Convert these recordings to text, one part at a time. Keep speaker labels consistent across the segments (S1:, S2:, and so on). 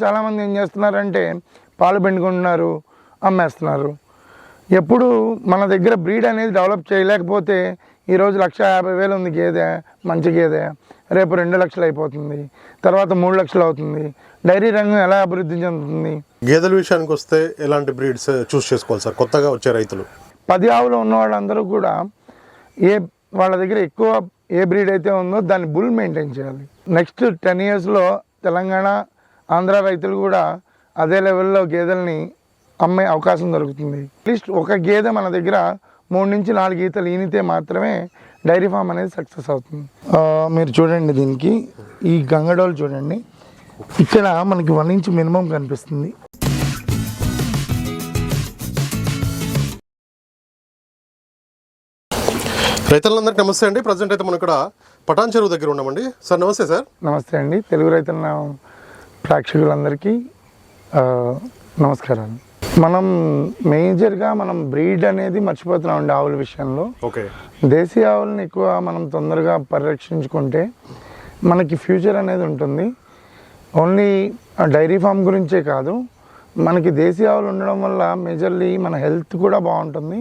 S1: చాలామంది ఏం చేస్తున్నారంటే పాలు పిండుకుంటున్నారు అమ్మేస్తున్నారు. ఎప్పుడు మన దగ్గర బ్రీడ్ అనేది డెవలప్ చేయలేకపోతే ఈరోజు లక్ష యాభై వేలు ఉంది గేదె మంచి గేదె. రేపు రెండు లక్షలు అయిపోతుంది తర్వాత మూడు లక్షలు అవుతుంది. డైరీ రంగం ఎలా అభివృద్ధి చెందుతుంది?
S2: గేదెల విషయానికి వస్తే ఎలాంటి బ్రీడ్స్ చూస్ చేసుకోవాలి సార్? కొత్తగా వచ్చే రైతులు.
S1: పది ఆవులు ఉన్న వాళ్ళందరూ కూడా ఏ వాళ్ళ దగ్గర ఎక్కువ ఏ బ్రీడ్ అయితే ఉందో దాన్ని బుల్ మెయింటైన్ చేయాలి. నెక్స్ట్ టెన్ ఇయర్స్లో తెలంగాణ ఆంధ్ర రైతులు కూడా అదే లెవెల్లో గేదెల్ని అమ్మే అవకాశం దొరుకుతుంది. అట్లీస్ట్ ఒక గేదె మన దగ్గర మూడు నుంచి నాలుగు ఈతలు ఈనితే మాత్రమే డైరీ ఫామ్ అనేది సక్సెస్ అవుతుంది. మీరు చూడండి దీనికి. ఈ గంగడోలు చూడండి. ఇక్కడ మనకి వన్ ఇంచ్ మినిమం కనిపిస్తుంది.
S2: రైతులందరికీ నమస్తే అండి. ప్రజెంట్ అయితే మనం ఇక్కడ పటాన్ చెరువు దగ్గర ఉన్నామండి. సార్ నమస్తే సార్.
S1: నమస్తే అండి. తెలుగు రైతుల ప్రేక్షకులందరికీ నమస్కారాలు. మనం మేజర్గా మనం బ్రీడ్ అనేది మర్చిపోతున్నాం అండి ఆవుల విషయంలో.
S2: ఓకే.
S1: దేశీ ఆవులను ఎక్కువ మనం తొందరగా పరిరక్షించుకుంటే మనకి ఫ్యూచర్ అనేది ఉంటుంది. ఓన్లీ డైరీ ఫామ్ గురించే కాదు మనకి దేశీ ఆవులు ఉండడం వల్ల మేజర్లీ మన హెల్త్ కూడా బాగుంటుంది.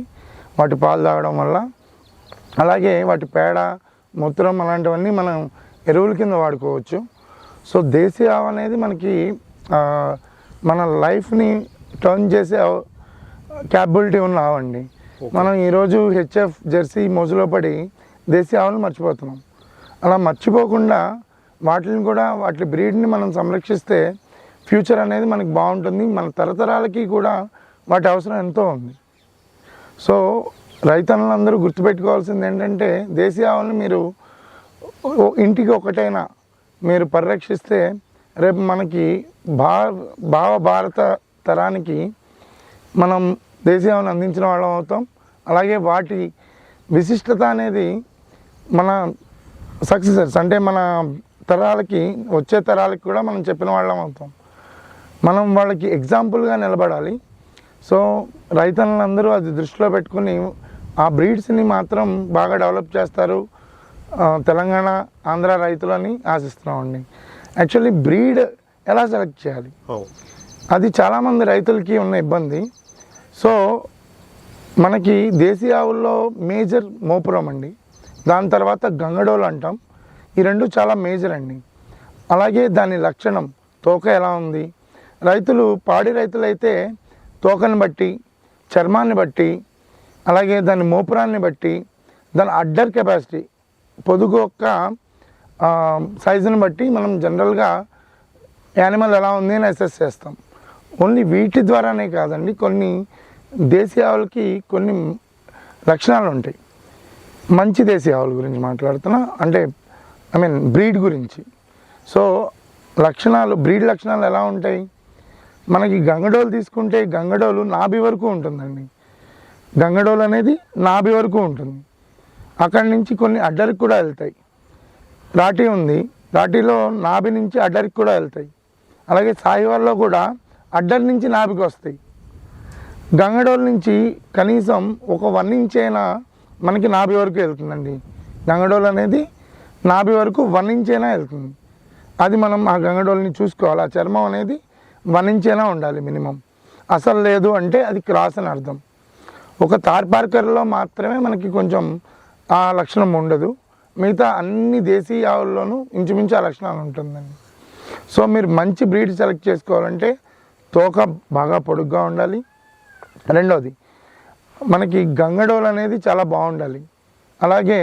S1: వాటి పాలు తాగడం వల్ల. అలాగే వాటి పేడ మూత్రం అలాంటివన్నీ మనం ఎరువుల కింద వాడుకోవచ్చు. సో దేశీ ఆవు అనేది మనకి మన లైఫ్ని టర్న్ చేసే క్యాపబిలిటీ ఉన్న ఆవు అండి మనం ఈరోజు హెచ్ఎఫ్ జెర్సీ మోజులో పడి దేశీ ఆవులను మర్చిపోతున్నాం. అలా మర్చిపోకుండా వాటిని కూడా వాటి బ్రీడ్ని మనం సంరక్షిస్తే ఫ్యూచర్ అనేది మనకి బాగుంటుంది. మన తరతరాలకి కూడా వాటి అవసరం ఎంతో ఉంది. సో రైతన్నులందరూ గుర్తుపెట్టుకోవాల్సింది ఏంటంటే దేశీ ఆవులను మీరు ఇంటికి ఒకటైనా మీరు పరిరక్షిస్తే రేపు మనకి భా భావ భారత తరానికి మనం దేశీ అందించిన వాళ్ళం అవుతాం. అలాగే వాటి విశిష్టత అనేది మన సక్సెసర్స్ అంటే మన తరాలకి వచ్చే తరాలకి కూడా మనం చెప్పిన వాళ్ళం అవుతాం. మనం వాళ్ళకి ఎగ్జాంపుల్గా నిలబడాలి. సో రైతన్నులందరూ అది దృష్టిలో పెట్టుకుని ఆ బ్రీడ్స్ని మాత్రం బాగా డెవలప్ చేస్తారు. తెలంగాణ ఆంధ్ర రైతులని ఆశిస్తున్నామండి. యాక్చువల్లీ బ్రీడ్ ఎలా సెలెక్ట్ చేయాలి? అది చాలామంది రైతులకి ఉన్న ఇబ్బంది. సో మనకి దేశీ ఆవుల్లో మేజర్ మోపురం అండి. దాని తర్వాత గంగడోలు అంటాం. ఈ రెండు చాలా మేజర్ అండి. అలాగే దాని లక్షణం తోక ఎలా ఉంది? రైతులు పాడి రైతులైతే తోకని బట్టి చర్మాన్ని బట్టి అలాగే దాని మోపురాన్ని బట్టి దాని అడ్డర్ కెపాసిటీ పొదుగు యొక్క సైజుని బట్టి మనం జనరల్గా యానిమల్ ఎలా ఉంది అని అసెస్ చేస్తాం. ఓన్లీ వీటి ద్వారానే కాదండి కొన్ని దేశీయ ఆవులకి కొన్ని లక్షణాలు ఉంటాయి. మంచి దేశీయ ఆవుల గురించి మాట్లాడుతున్నా అంటే ఐ మీన్ బ్రీడ్ గురించి. సో లక్షణాలు బ్రీడ్ లక్షణాలు ఎలా ఉంటాయి? మనకి గంగడోలు తీసుకుంటే గంగడోలు నాభి వరకు ఉంటుందండి. గంగడోలు అనేది నాభి వరకు ఉంటుంది. అక్కడి నుంచి కొన్ని అడ్డరికి కూడా వెళ్తాయి. రాటి ఉంది. రాటిలో నాభి నుంచి అడ్డరికి కూడా వెళ్తాయి. అలాగే సాయివాల్లో కూడా అడ్డరి నుంచి నాభికి వస్తాయి. గంగడోల్ నుంచి కనీసం ఒక వన్ ఇంచ్ అయినా మనకి నాభి వరకు వెళ్తుందండి. గంగడోల్ అనేది నాభి వరకు వన్ ఇంచ్ అయినా వెళ్తుంది. అది మనం ఆ గంగడోల్ని చూసుకోవాలి. ఆ చర్మం అనేది వన్ ఇంచ్ అయినా ఉండాలి మినిమం. అసలు లేదు అంటే అది క్రాస్ అని అర్థం. ఒక తార్పార్కర్లో మాత్రమే మనకి కొంచెం ఆ లక్షణం ఉండదు. మిగతా అన్ని దేశీ ఆవుల్లోనూ ఇంచుమించు ఆ లక్షణాలు ఉంటుందండి. సో మీరు మంచి బ్రీడ్ సెలెక్ట్ చేసుకోవాలంటే తోక బాగా పొడుగ్గా ఉండాలి. రెండోది మనకి గంగడోలు అనేది చాలా బాగుండాలి. అలాగే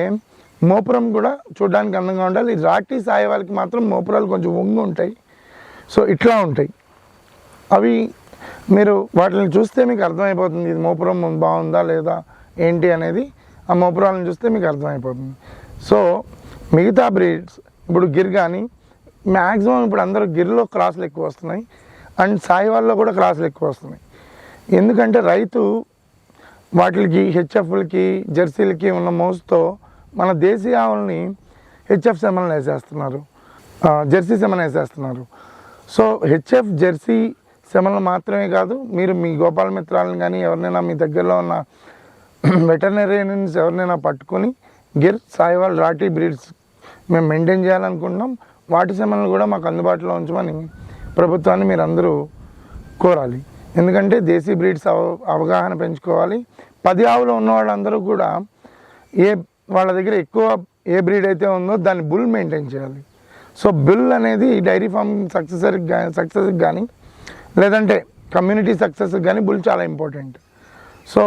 S1: మోపురం కూడా చూడడానికి అందంగా ఉండాలి. రాటి సాయి వాళ్ళకి మాత్రం మోపురాలు కొంచెం ఉంగి ఉంటాయి. సో ఇట్లా ఉంటాయి. అవి మీరు వాటిని చూస్తే మీకు అర్థమైపోతుంది ఇది మోపురం బాగుందా లేదా ఏంటి అనేది. ఆ మోపురాలను చూస్తే మీకు అర్థమైపోతుంది. సో మిగతా బ్రీడ్స్ ఇప్పుడు గిర్ కానీ మ్యాక్సిమం ఇప్పుడు అందరూ గిర్లో క్రాసులు ఎక్కువ వస్తున్నాయి. అండ్ సాయివాల్లో కూడా క్రాసులు ఎక్కువ వస్తున్నాయి. ఎందుకంటే రైతు వాటికి హెచ్ఎఫ్లకి జెర్సీలకి ఉన్న మోజుతో మన దేశీయ ఆవుల్ని హెచ్ఎఫ్ సెమన్లు వేసేస్తున్నారు. జెర్సీ సెమన్ వేసేస్తున్నారు. సో హెచ్ఎఫ్ జెర్సీ సెమన్లు మాత్రమే కాదు మీరు మీ గోపాల మిత్రాలను కానీ ఎవరినైనా మీ దగ్గరలో ఉన్న వెటర్నరీయన్స్ ఎవరినైనా పట్టుకొని గిర్ సాయివాల్ రాఠీ బ్రీడ్స్ మేము మెయింటైన్ చేయాలనుకుంటున్నాం. వాటి సమయంలో కూడా మాకు అందుబాటులో ఉంచమని ప్రభుత్వాన్ని మీరు అందరూ కోరాలి. ఎందుకంటే దేశీ బ్రీడ్స్ అవ అవగాహన పెంచుకోవాలి. పది ఆవులు ఉన్న వాళ్ళందరూ కూడా ఏ వాళ్ళ దగ్గర ఎక్కువ ఏ బ్రీడ్ అయితే ఉందో దాన్ని బుల్ మెయింటైన్ చేయాలి. సో బుల్ అనేది డైరీ ఫార్మ్ సక్సెస్ సక్సెస్కి కానీ లేదంటే కమ్యూనిటీ సక్సెస్కి కానీ బుల్ చాలా ఇంపార్టెంట్. సో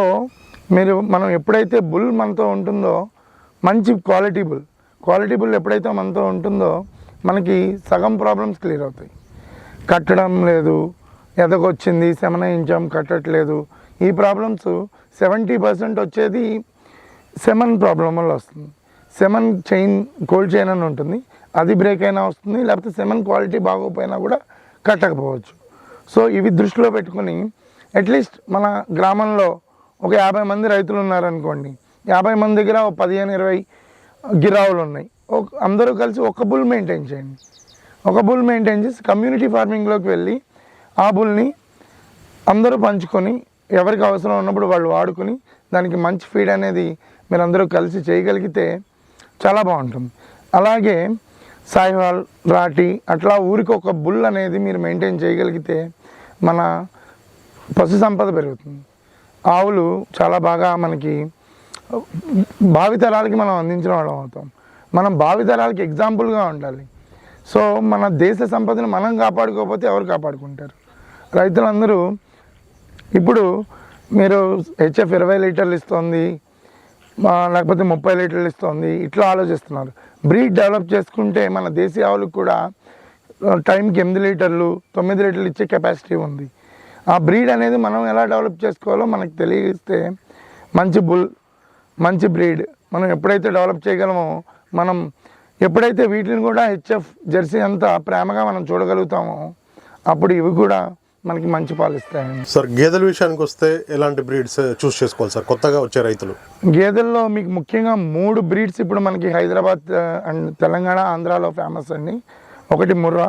S1: మీరు మనం ఎప్పుడైతే బుల్ మనతో ఉంటుందో మంచి క్వాలిటీ బుల్ క్వాలిటీ బుల్ ఎప్పుడైతే మనతో ఉంటుందో మనకి సగం ప్రాబ్లమ్స్ క్లియర్ అవుతాయి. కట్టడం లేదు ఎదగొచ్చింది శమనయించాం కట్టట్లేదు. ఈ ప్రాబ్లమ్స్ సెవెంటీ పర్సెంట్ వచ్చేది సెమన్ ప్రాబ్లం వల్ల వస్తుంది. సెమన్ చైన్ కోల్డ్ చైన్ అని ఉంటుంది. అది బ్రేక్ అయినా వస్తుంది లేకపోతే సెమన్ క్వాలిటీ బాగోపోయినా కూడా కట్టకపోవచ్చు. సో ఇవి దృష్టిలో పెట్టుకొని అట్లీస్ట్ మన గ్రామంలో ఒక యాభై మంది రైతులు ఉన్నారనుకోండి యాభై మంది దగ్గర ఒక పదిహేను ఇరవై గిరావులు ఉన్నాయి. ఒక అందరూ కలిసి ఒక బుల్ మెయింటైన్ చేయండి. ఒక బుల్ మెయింటైన్ చేసి కమ్యూనిటీ ఫార్మింగ్లోకి వెళ్ళి ఆ బుల్ని అందరూ పంచుకొని ఎవరికి అవసరం ఉన్నప్పుడు వాళ్ళు వాడుకొని దానికి మంచి ఫీడ్ అనేది మీరు అందరూ కలిసి చేయగలిగితే చాలా బాగుంటుంది. అలాగే సాయివాల్ రాటి అట్లా ఊరికి ఒక బుల్ అనేది మీరు మెయింటైన్ చేయగలిగితే మన పశు సంపద పెరుగుతుంది. ఆవులు చాలా బాగా మనకి భావితరాలకి మనం అందించిన వాళ్ళం అవుతాం. మనం భావితరాలకి ఎగ్జాంపుల్గా ఉండాలి. సో మన దేశ సంపదను మనం కాపాడుకోకపోతే ఎవరు కాపాడుకుంటారు? రైతులందరూ ఇప్పుడు మీరు హెచ్ఎఫ్ ఇరవై లీటర్లు ఇస్తుంది లేకపోతే ముప్పై లీటర్లు ఇస్తుంది ఇట్లా ఆలోచిస్తున్నారు. బ్రీడ్ డెవలప్ చేసుకుంటే మన దేశీయ ఆవులకు కూడా టైంకి ఎనిమిది లీటర్లు తొమ్మిది లీటర్లు ఇచ్చే కెపాసిటీ ఉంది. ఆ బ్రీడ్ అనేది మనం ఎలా డెవలప్ చేసుకోవాలో మనకు తెలియస్తే మంచి బుల్ మంచి బ్రీడ్ మనం ఎప్పుడైతే డెవలప్ చేయగలమో మనం ఎప్పుడైతే వీటిని కూడా హెచ్ఎఫ్ జెర్సీ అంతా ప్రేమగా మనం చూడగలుగుతామో అప్పుడు ఇవి కూడా మనకి మంచి పాలు ఇస్తాయండి
S2: సార్ గేదెల విషయానికి వస్తే ఎలాంటి బ్రీడ్స్ చూస్ చేసుకోవాలి సార్? కొత్తగా వచ్చే రైతులు.
S1: గేదెల్లో మీకు ముఖ్యంగా మూడు బ్రీడ్స్ ఇప్పుడు మనకి హైదరాబాద్ అండ్ తెలంగాణ ఆంధ్రాలో ఫేమస్ అండి. ఒకటి ముర్రా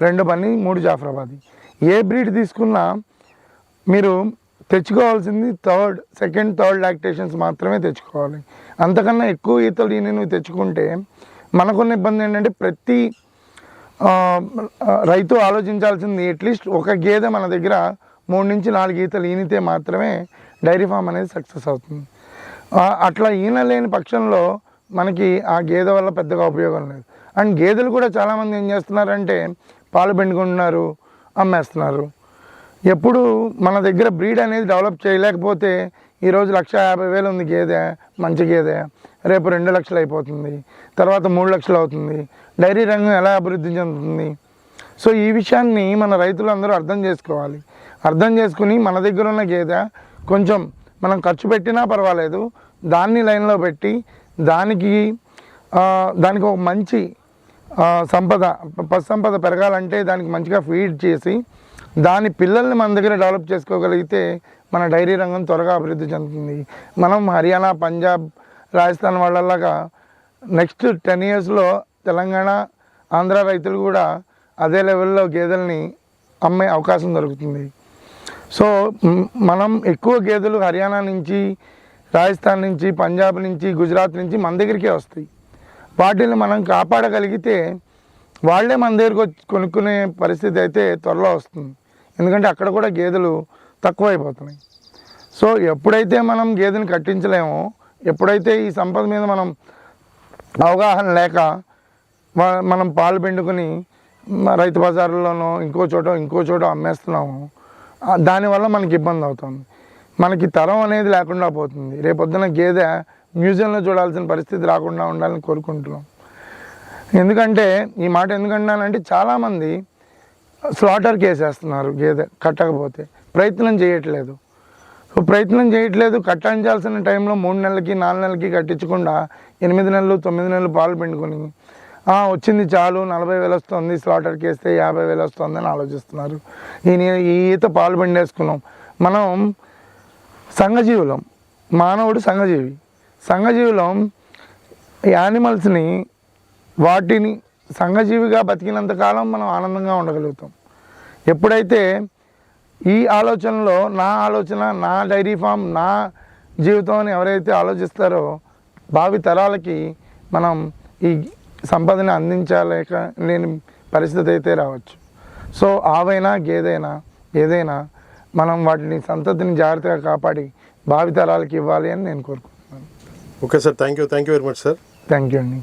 S1: రెండు బన్నీ మూడు జాఫరాబాదీ. ఏ బ్రీడ్ తీసుకున్నా మీరు తెచ్చుకోవాల్సింది థర్డ్ సెకండ్ థర్డ్ లాక్టేషన్స్ మాత్రమే తెచ్చుకోవాలి. అంతకన్నా ఎక్కువ ఈతలు ఈయన నువ్వు తెచ్చుకుంటే మనకున్న ఇబ్బంది ఏంటంటే ప్రతి రైతు ఆలోచించాల్సింది అట్లీస్ట్ ఒక గేదె మన దగ్గర మూడు నుంచి నాలుగు ఈతలు ఈనితే మాత్రమే డైరీ ఫామ్ అనేది సక్సెస్ అవుతుంది. అట్లా ఈన లేని పక్షంలో మనకి ఆ గేదె వల్ల పెద్దగా ఉపయోగం లేదు. అండ్ గేదెలు కూడా చాలామంది ఏం చేస్తున్నారంటే పాలు పిండుకుంటున్నారు అమ్మేస్తున్నారు. ఎప్పుడు మన దగ్గర బ్రీడ్ అనేది డెవలప్ చేయలేకపోతే ఈరోజు లక్ష యాభై వేలు ఉంది గేదె మంచి గేదె. రేపు రెండు లక్షలు అయిపోతుంది. తర్వాత మూడు లక్షలు అవుతుంది. డైరీ రంగం ఎలా అభివృద్ధి చెందుతుంది? సో ఈ విషయాన్ని మన రైతులందరూ అర్థం చేసుకోవాలి. అర్థం చేసుకుని మన దగ్గర ఉన్న గేదె కొంచెం మనం ఖర్చు పెట్టినా పర్వాలేదు. దాన్ని లైన్లో పెట్టి దానికి దానికి ఒక మంచి సంపద పశు సంపద పెరగాలంటే దానికి మంచిగా ఫీడ్ చేసి దాని పిల్లల్ని మన దగ్గర డెవలప్ చేసుకోగలిగితే మన డైరీ రంగం త్వరగా అభివృద్ధి చెందుతుంది. మనం హర్యానా పంజాబ్ రాజస్థాన్ వాళ్ళలాగా నెక్స్ట్ టెన్ ఇయర్స్లో తెలంగాణ ఆంధ్ర రైతులు కూడా అదే లెవెల్లో గేదెల్ని అమ్మే అవకాశం దొరుకుతుంది. సో మనం ఎక్కువ గేదెలు హర్యానా నుంచి రాజస్థాన్ నుంచి పంజాబ్ నుంచి గుజరాత్ నుంచి మన దగ్గరికే వస్తాయి. వాటిని మనం కాపాడగలిగితే వాళ్ళే మన దగ్గరకు వచ్చి కొనుక్కునే పరిస్థితి అయితే త్వరలో వస్తుంది. ఎందుకంటే అక్కడ కూడా గేదెలు తక్కువైపోతున్నాయి. సో ఎప్పుడైతే మనం గేదెని కట్టించలేమో ఎప్పుడైతే ఈ సంపద మీద మనం అవగాహన లేక మనం పాలు పిండుకొని రైతు బజార్లోనో ఇంకో చోట ఇంకో చోట అమ్మేస్తున్నాము దానివల్ల మనకి ఇబ్బంది అవుతుంది. మనకి తరం అనేది లేకుండా పోతుంది. రేపొద్దున గేదె మ్యూజియంలో చూడాల్సిన పరిస్థితి రాకుండా ఉండాలని కోరుకుంటున్నాం. ఎందుకంటే ఈ మాట ఎందుకంటున్నానంటే చాలామంది స్లాటర్ కేసేస్తున్నారు గేదె కట్టకపోతే. ప్రయత్నం చేయట్లేదు. సో ప్రయత్నం చేయట్లేదు కట్టించాల్సిన టైంలో మూడు నెలలకి నాలుగు నెలలకి కట్టించకుండా ఎనిమిది నెలలు తొమ్మిది నెలలు పాలు పిండుకొని వచ్చింది చాలు నలభై వేలు వస్తుంది స్లాటర్ కేస్తే యాభై వేలు వస్తుంది అని ఆలోచిస్తున్నారు. ఈ ఈత పాలు పిండేసుకున్నాం. మనం సంఘజీవులం. మానవుడు సంఘజీవి. సంఘజీవులం యానిమల్స్ని వాటిని సంఘజీవిగా బతికినంత కాలం మనం ఆనందంగా ఉండగలుగుతాం. ఎప్పుడైతే ఈ ఆలోచనలో నా ఆలోచన నా డైరీ ఫామ్ నా జీవితం అని ఎవరైతే ఆలోచిస్తారో భావి తరాలకి మనం ఈ సంపదని అందించలేక లేని పరిస్థితి అయితే రావచ్చు. సో ఆవైనా గేదైనా ఏదైనా మనం వాటిని సంతతిని జాగ్రత్తగా కాపాడి భావితరాలకి ఇవ్వాలి అని నేను కోరుకుంటున్నాను.
S2: Okay sir thank you thank you very much sir
S1: thank you అండి